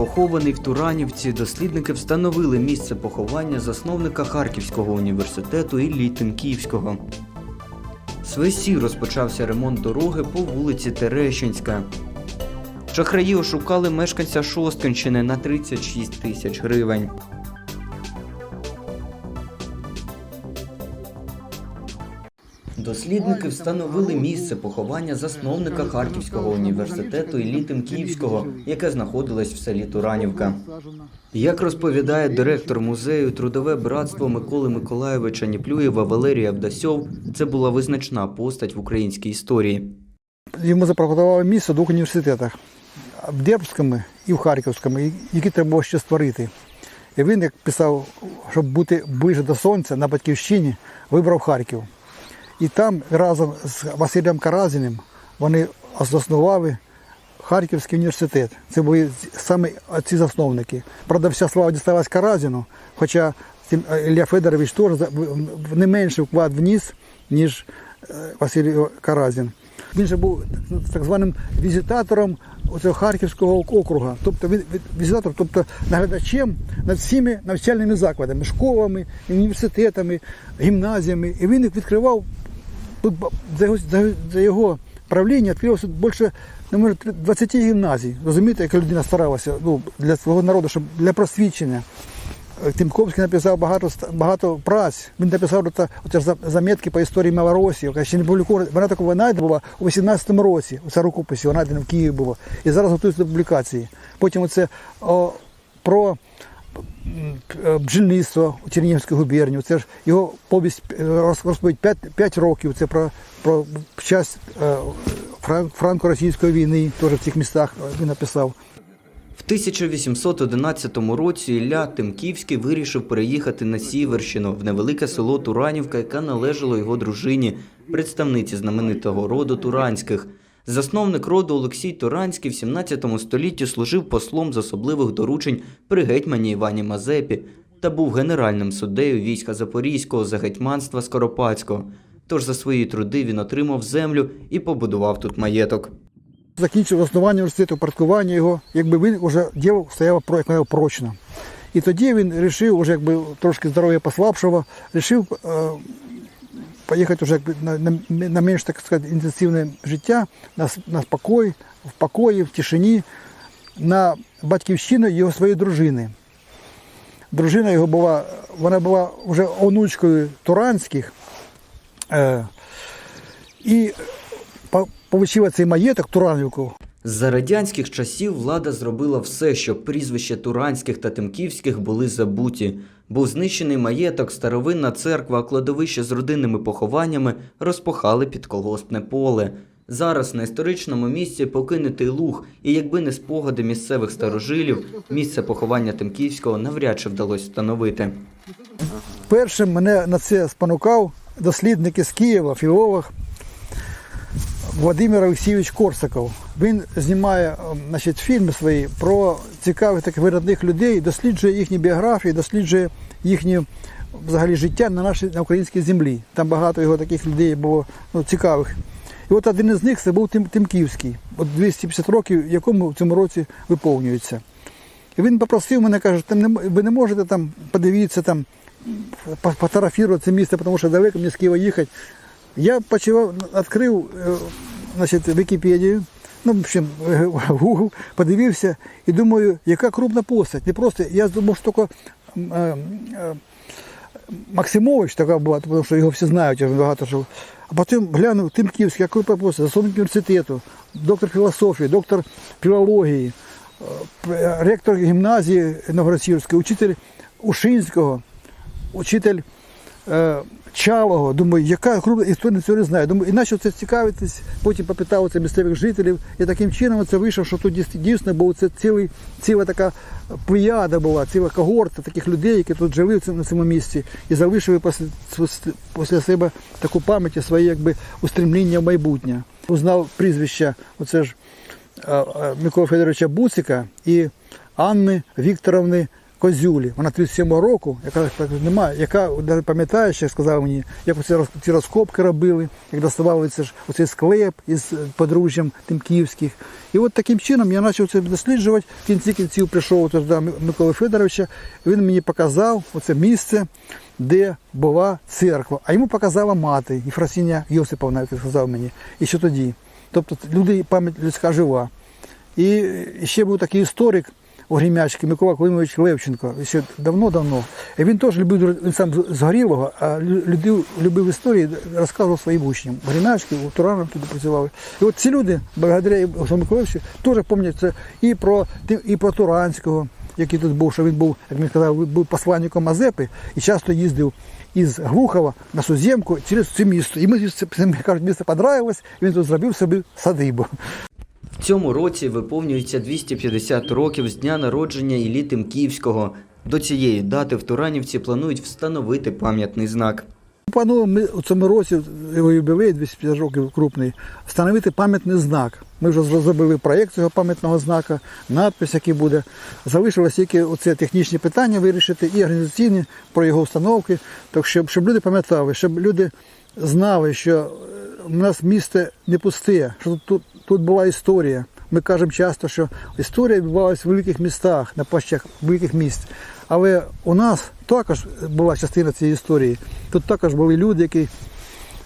Похований в Туранівці, дослідники встановили місце поховання засновника Харківського університету Іллі Тимківського. З весі розпочався ремонт дороги по вулиці Терещинська. Шахраї ошукали мешканця Шосткинщини на 36 тисяч гривень. Дослідники встановили місце поховання засновника Харківського університету Іллі Тимківського, яке знаходилось в селі Туранівка. Як розповідає директор музею Трудове братство Миколи Миколайовича Ніплюєва Валерій Авдасьов, це була визначна постать в українській історії. Йому запропонували місце в двох університетах в Дербському і в Харківському, які треба було ще створити. І він, як писав, щоб бути ближче до сонця на батьківщині, вибрав Харків. І там разом з Василем Каразіним вони заснували Харківський університет. Це були саме ці засновники. Правда, вся слава дісталась Каразіну, хоча Ілля Федорович теж не менший вклад вніс, ніж е, Василь Каразін. Він же був так званим візитатором цього Харківського округа. Тобто він- візитатор, тобто наглядачем над всіми навчальними закладами, школами, університетами, гімназіями. І він їх відкривав Тут за його, правління відкрилося більше ну, може, 20 гімназій. Розумієте, яка людина старалася ну, для свого народу, щоб для просвічення. Е, Тимковський написав багато, багато праць. Він написав ота- оті ж за- замітки по історії Малоросії, яка ще не публікована. Вона такого знайдена була у 18-му році. Оця рукописі, вона в Києві була. І зараз готується до публікації. Потім оце о, про е, бджільництво у Чернігівській губернії. Це ж його повість е, роз- розповідь 5, 5 років. Це про, про час е, франко-російської війни, теж в цих містах він написав. В 1811 році Ілля Тимківський вирішив переїхати на Сіверщину в невелике село Туранівка, яке належало його дружині, представниці знаменитого роду Туранських. Засновник роду Олексій Туранський в 17 столітті служив послом з особливих доручень при гетьмані Івані Мазепі та був генеральним суддею війська Запорізького за гетьманства Скоропадського. Тож за свої труди він отримав землю і побудував тут маєток. закінчив основання університету, парткування його, якби він вже діло про- як прочно. І тоді він вирішив, уже якби трошки здоров'я послабшого, вирішив е, поїхати вже на, на, на менш так сказати, інтенсивне життя, на, на спокій, в покої, в тишині, на батьківщину його своєї дружини. Дружина його була, вона була вже онучкою Туранських. Е, і по- цей маєток Туранівку. За радянських часів влада зробила все, щоб прізвища Туранських та Тимківських були забуті. Був знищений маєток, старовинна церква, кладовище з родинними похованнями розпахали під колгоспне поле. Зараз на історичному місці покинутий луг, і якби не спогади місцевих старожилів, місце поховання Тимківського навряд чи вдалося встановити. Першим мене на це спонукав дослідник із Києва, філолог Владимир Олексійович Корсаков. Він знімає ем, значить, фільми свої про цікавих таких виробних людей, досліджує їхні біографії, досліджує їхнє взагалі життя на нашій на українській землі. Там багато його таких людей було ну, цікавих. І от один із них це був Тим, Тимківський, от 250 років, якому в цьому році виповнюється. І він попросив мене, каже, «Там не ви не можете там подивитися, там, фотографувати це місце, тому що далеко мені з Києва їхати. Я почав, відкрив е, значить, Вікіпедію, ну, в общем, Google, подивився і думаю, яка крупна постать. Не просто, я думав, що тільки е, е, Максимович така була, тому що його всі знають, багато що. А потім глянув Тимківський, яка крупна постать, засновник університету, доктор філософії, доктор філології, е, ректор гімназії Новгородської, учитель Ушинського, учитель Чалого. Думаю, яка крупна історія цього не знаю. Думаю, і почав це цікавитись, потім попитав це місцевих жителів. І таким чином це вийшло, що тут дійсно був це цілий, ціла така плеяда була, ціла когорта таких людей, які тут жили на цьому місці і залишили після, після себе таку пам'ять і своє якби устремління в майбутнє. Узнав прізвища, оце ж Микола Федоровича Буцика і Анни Вікторовни Козюлі, вона 37 року, яка так немає, яка пам'ятає, ще сказала мені, як ці розкопки робили, як доставали це ж оцей склеп із подружжям Тимківських. І от таким чином я почав це досліджувати. В кінці кінців прийшов туди Миколи Федоровича, він мені показав оце місце, де була церква. А йому показала мати, Єфросиня Йосиповна, як сказав мені, і що тоді. Тобто люди, пам'ять людська жива. І ще був такий історик у Грімячки Микола Климович Левченко, ще давно-давно. І він теж любив, він сам з Горілого, а лю- любив, любив історії, розказував своїм учням. Грімячки, у Тураном туди працювали. І от ці люди, благодаря Миколаївичу, теж пам'ятають це і про, і про Туранського, який тут був, що він був, як він сказав, був посланником Мазепи і часто їздив із Глухова на Сузємку через це місто. І ми кажуть, місто понравилось, і він тут зробив собі садибу. В цьому році виповнюється 250 років з дня народження Іллі Тимківського. До цієї дати в Туранівці планують встановити пам'ятний знак. Плануємо ми у цьому році його юбілей 250 років крупний, встановити пам'ятний знак. Ми вже зробили проєкт цього пам'ятного знака, надпис, який буде. Залишилось тільки оце технічні питання вирішити і організаційні про його установки, так щоб, щоб люди пам'ятали, щоб люди знали, що у нас місто не пусте, що тут, тут, була історія. Ми кажемо часто, що історія відбувалася в великих містах, на площах великих міст. Але у нас також була частина цієї історії. Тут також були люди, які,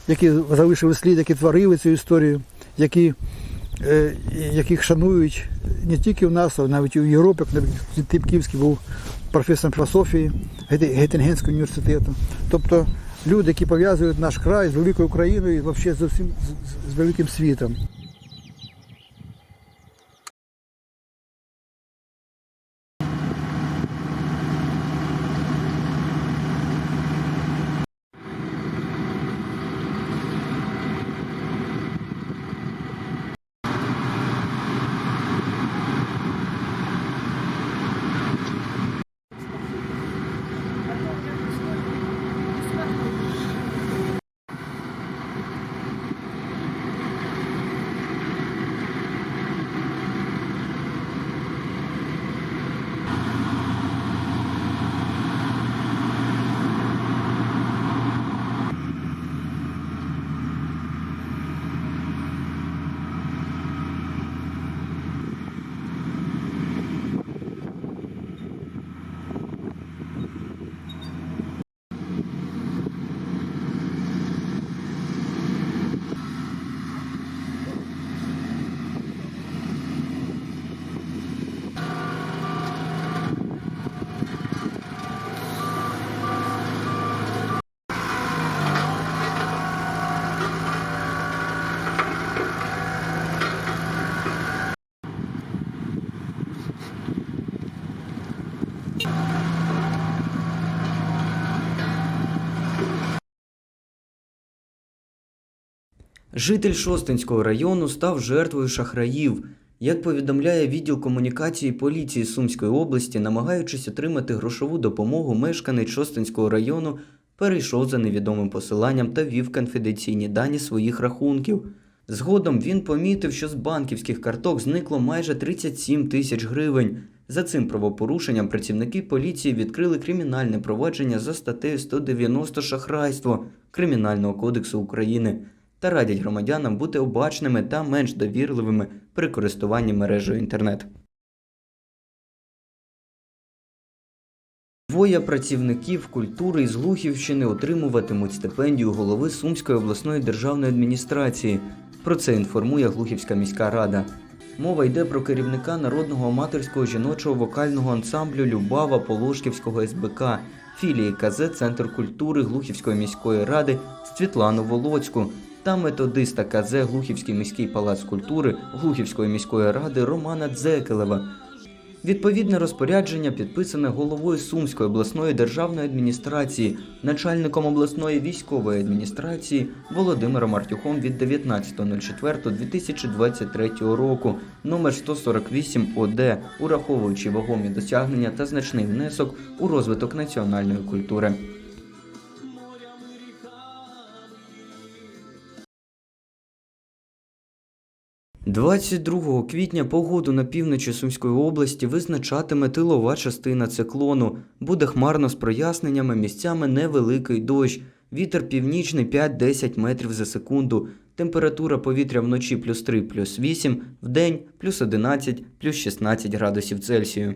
які залишили слід, які творили цю історію, які, е, яких шанують не тільки в нас, а навіть в Європі. Типківський був професором філософії Гете- університету. Тобто люди, які пов'язують наш край з великою Україною і взагалі з, усім- з, з великим світом. Житель Шостинського району став жертвою шахраїв. Як повідомляє відділ комунікації поліції Сумської області, намагаючись отримати грошову допомогу, мешканець Шостинського району перейшов за невідомим посиланням та ввів конфіденційні дані своїх рахунків. Згодом він помітив, що з банківських карток зникло майже 37 тисяч гривень. За цим правопорушенням працівники поліції відкрили кримінальне провадження за статтею 190 шахрайство Кримінального кодексу України та радять громадянам бути обачними та менш довірливими при користуванні мережею інтернет. Двоє працівників культури із Глухівщини отримуватимуть стипендію голови Сумської обласної державної адміністрації. Про це інформує Глухівська міська рада. Мова йде про керівника народного аматорського жіночого вокального ансамблю Любава Полошківського СБК, філії КЗ Центр культури Глухівської міської ради Світлану Волоцьку та методиста КЗ Глухівський міський палац культури Глухівської міської ради Романа Дзекелева. Відповідне розпорядження підписане головою Сумської обласної державної адміністрації, начальником обласної військової адміністрації Володимиром Артюхом від 19.04.2023 року, номер 148 ОД, ураховуючи вагомі досягнення та значний внесок у розвиток національної культури. 22 квітня погоду на півночі Сумської області визначатиме тилова частина циклону. Буде хмарно з проясненнями, місцями невеликий дощ. Вітер північний 5-10 метрів за секунду. Температура повітря вночі плюс 3, плюс 8, вдень плюс 11, плюс 16 градусів Цельсію.